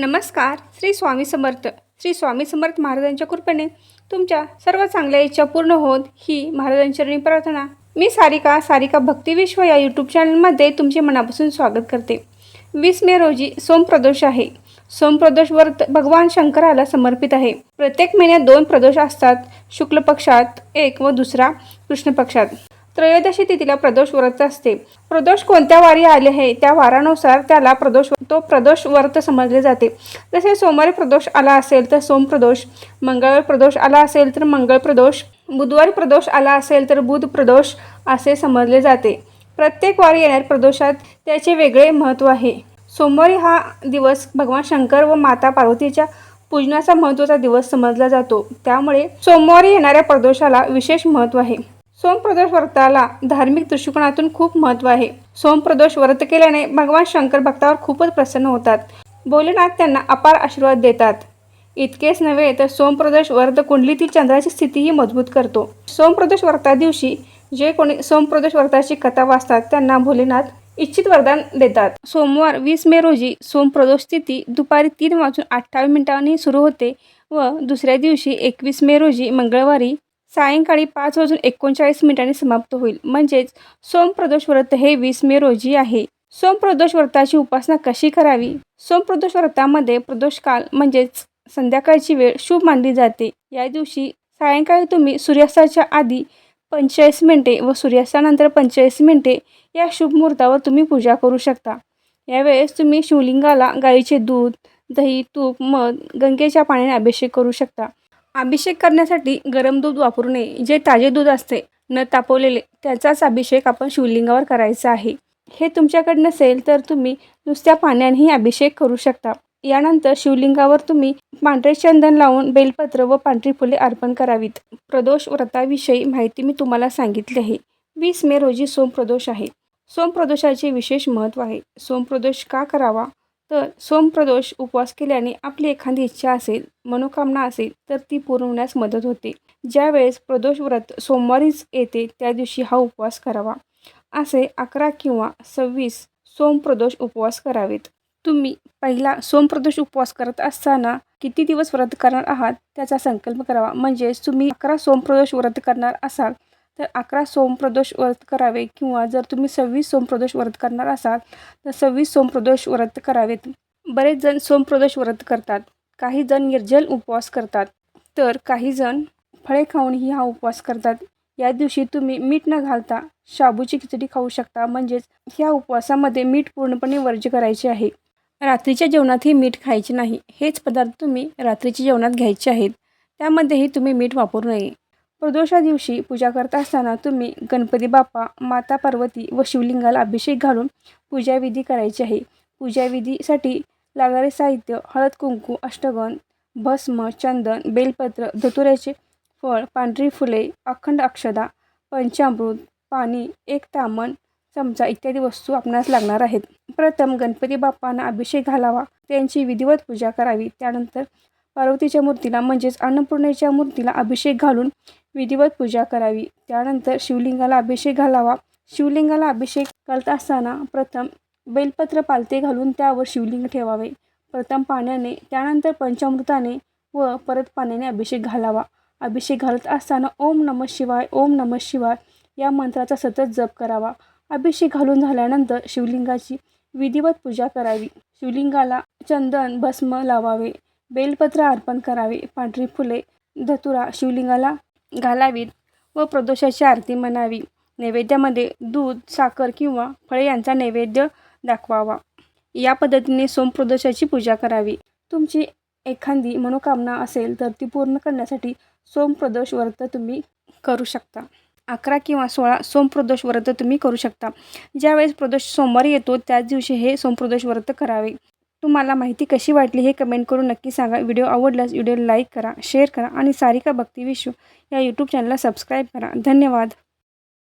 नमस्कार श्री स्वामी समर्थ. श्री स्वामी समर्थ महाराजांच्या कृपेने तुमच्या सर्व चांगल्या इच्छा पूर्ण होत ही महाराजांचरणी प्रार्थना मी सारिका सारिका भक्तिविश्व या यूट्यूब चॅनलमध्ये तुमचे मनापासून स्वागत करते. वीस मे रोजी सोमप्रदोष आहे. सोमप्रदोष व्रत भगवान शंकराला समर्पित आहे. प्रत्येक महिन्यात दोन प्रदोष असतात शुक्ल पक्षात एक व दुसरा कृष्ण पक्षात. त्रयोदशी तिथीला प्रदोष व्रत असते. प्रदोष कोणत्या वारी आले आहे? त्या वारानुसार त्याला प्रदोष तो प्रदोष व्रत समजले जाते. जसे सोमवारी प्रदोष आला असेल तर सोम प्रदोष. मंगळवार प्रदोष आला असेल तर मंगळ प्रदोष. बुधवारी प्रदोष आला असेल तर बुध प्रदोष असे समजले जाते. प्रत्येक वारी येणाऱ्या प्रदोषात त्याचे वेगळे महत्त्व आहे. सोमवारी हा दिवस भगवान शंकर व माता पार्वतीच्या पूजनाचा महत्त्वाचा दिवस समजला जातो. त्यामुळे सोमवारी येणाऱ्या प्रदोषाला विशेष महत्त्व आहे. सोमप्रदोष व्रताला धार्मिक दृष्टिकोनातून खूप महत्त्व आहे. सोमप्रदोष व्रत केल्याने भगवान शंकर भक्तावर खूपच प्रसन्न होतात. भोलेनाथ त्यांना अपार आशीर्वाद देतात. इतकेच नव्हे तर सोमप्रदोष व्रत कुंडलीतील चंद्राची स्थितीही मजबूत करतो. सोमप्रदोष व्रता दिवशी जे कोणी सोमप्रदोष व्रताची कथा वाचतात त्यांना भोलेनाथ इच्छित वरदान देतात. सोमवार वीस मे रोजी सोमप्रदोष स्थिती दुपारी तीन वाजून अठ्ठावीस मिनिटांनी सुरू होते व दुसऱ्या दिवशी एकवीस मे रोजी मंगळवारी सायंकाळी पाच वाजून एकोणचाळीस मिनिटांनी समाप्त होईल. म्हणजेच सोमप्रदोष व्रत हे वीस मे रोजी आहे. सोमप्रदोष व्रताची उपासना कशी करावी? सोमप्रदोष व्रतामध्ये प्रदोषकाल म्हणजेच संध्याकाळची वेळ शुभ मानली जाते. या दिवशी सायंकाळी तुम्ही सूर्यास्ताच्या आधी पंचेचाळीस मिनिटे व सूर्यास्तानंतर पंचेचाळीस मिनिटे या शुभ मुहूर्तावर तुम्ही पूजा करू शकता. यावेळेस तुम्ही शिवलिंगाला गाईचे दूध दही तूप मध गंगेच्या पाण्याने अभिषेक करू शकता. अभिषेक करण्यासाठी गरम दूध वापरू नये. जे ताजे दूध असते न तापवलेले त्याचाच अभिषेक आपण शिवलिंगावर करायचा आहे. हे तुमच्याकडे नसेल तर तुम्ही नुसत्या पाण्यानेही अभिषेक करू शकता. यानंतर शिवलिंगावर तुम्ही पांढरे चंदन लावून बेलपत्र व पांढरी फुले अर्पण करावीत. प्रदोष व्रताविषयी माहिती मी तुम्हाला सांगितली आहे. वीस मे रोजी सोमप्रदोष आहे. सोमप्रदोषाचे विशेष महत्त्व आहे. सोमप्रदोष का करावा? तर सोमप्रदोष उपवास केल्याने आपली एखादी इच्छा असेल मनोकामना असेल तर ती पुरवण्यास मदत होते. ज्यावेळेस प्रदोष व्रत सोमवारीच येते त्या दिवशी हा उपवास करावा. असे अकरा किंवा सव्वीस सोमप्रदोष उपवास करावेत. तुम्ही पहिला सोमप्रदोष उपवास करत असताना किती दिवस व्रत करणार आहात? त्याचा संकल्प करावा. म्हणजेच तुम्ही अकरा सोमप्रदोष व्रत करणार असाल तर अकरा सोमप्रदोष व्रत करावे किंवा जर तुम्ही सव्वीस सोमप्रदोष व्रत करणार असाल तर सव्वीस सोमप्रदोष व्रत करावेत. बरेच जण सोमप्रदोष व्रत करतात. काही जण निर्जल उपवास करतात. तर काही जण फळे खाऊनही हा उपवास करतात. या दिवशी तुम्ही मीठ न घालता शाबूची खिचडी खाऊ शकता. म्हणजेच ह्या उपवासामध्ये मीठ पूर्णपणे वर्ज्य करायचे आहे. रात्रीच्या जेवणातही मीठ खायचे नाही. हेच पदार्थ तुम्ही रात्रीच्या जेवणात घ्यायचे आहेत. त्यामध्येही तुम्ही मीठ वापरू नये. प्रदोषा दिवशी पूजा करत असताना तुम्ही गणपती बाप्पा माता पार्वती व शिवलिंगाला अभिषेक घालून पूजाविधी करायची आहे. पूजाविधीसाठी लागणारे साहित्य हळद कुंकू अष्टगण भस्म चंदन बेलपत्र धतुऱ्याचे फळ पांढरी फुले अखंड अक्षदा पंचामृत पाणी एक तामण चमचा इत्यादी वस्तू आपणास लागणार आहेत. प्रथम गणपती बाप्पांना अभिषेक घालावा त्यांची विधिवत पूजा करावी. त्यानंतर पार्वतीच्या मूर्तीला म्हणजेच अन्नपूर्णेच्या मूर्तीला अभिषेक घालून विधिवत पूजा करावी. त्यानंतर शिवलिंगाला अभिषेक घालावा. शिवलिंगाला अभिषेक करत असताना प्रथम बेलपत्र पालते घालून त्यावर शिवलिंग ठेवावे. प्रथम पाण्याने त्यानंतर पंचामृताने व परत पाण्याने अभिषेक घालावा. अभिषेक घालत असताना ओम नम शिवाय ओम नम शिवाय या मंत्राचा सतत जप करावा. अभिषेक घालून झाल्यानंतर शिवलिंगाची विधिवत पूजा करावी. शिवलिंगाला चंदन भस्म लावावे. बेलपत्र अर्पण करावे. पांढरी फुले धतुरा शिवलिंगाला घालावीत व प्रदोषाची आरती म्हणावी. नैवेद्यामध्ये दूध साखर किंवा फळे यांचा नैवेद्य दाखवावा. या पद्धतीने सोमप्रदोषाची पूजा करावी. तुमची एखादी मनोकामना असेल तर ती पूर्ण करण्यासाठी सोमप्रदोष व्रत तुम्ही करू शकता. अकरा किंवा सोळा सोमप्रदोष व्रत तुम्ही करू शकता. ज्यावेळेस प्रदोष सोमवारी येतो त्याच दिवशी हे सोमप्रदोष व्रत करावे. तुम्हाला माहिती कशी वाटली हे कमेंट करून नक्की सांगा. व्हिडिओ आवडल्यास व्हिडिओ लाईक करा शेअर करा आणि सारिका भक्ती विश्व या यूट्यूब चॅनलला सबस्क्राईब करा. धन्यवाद.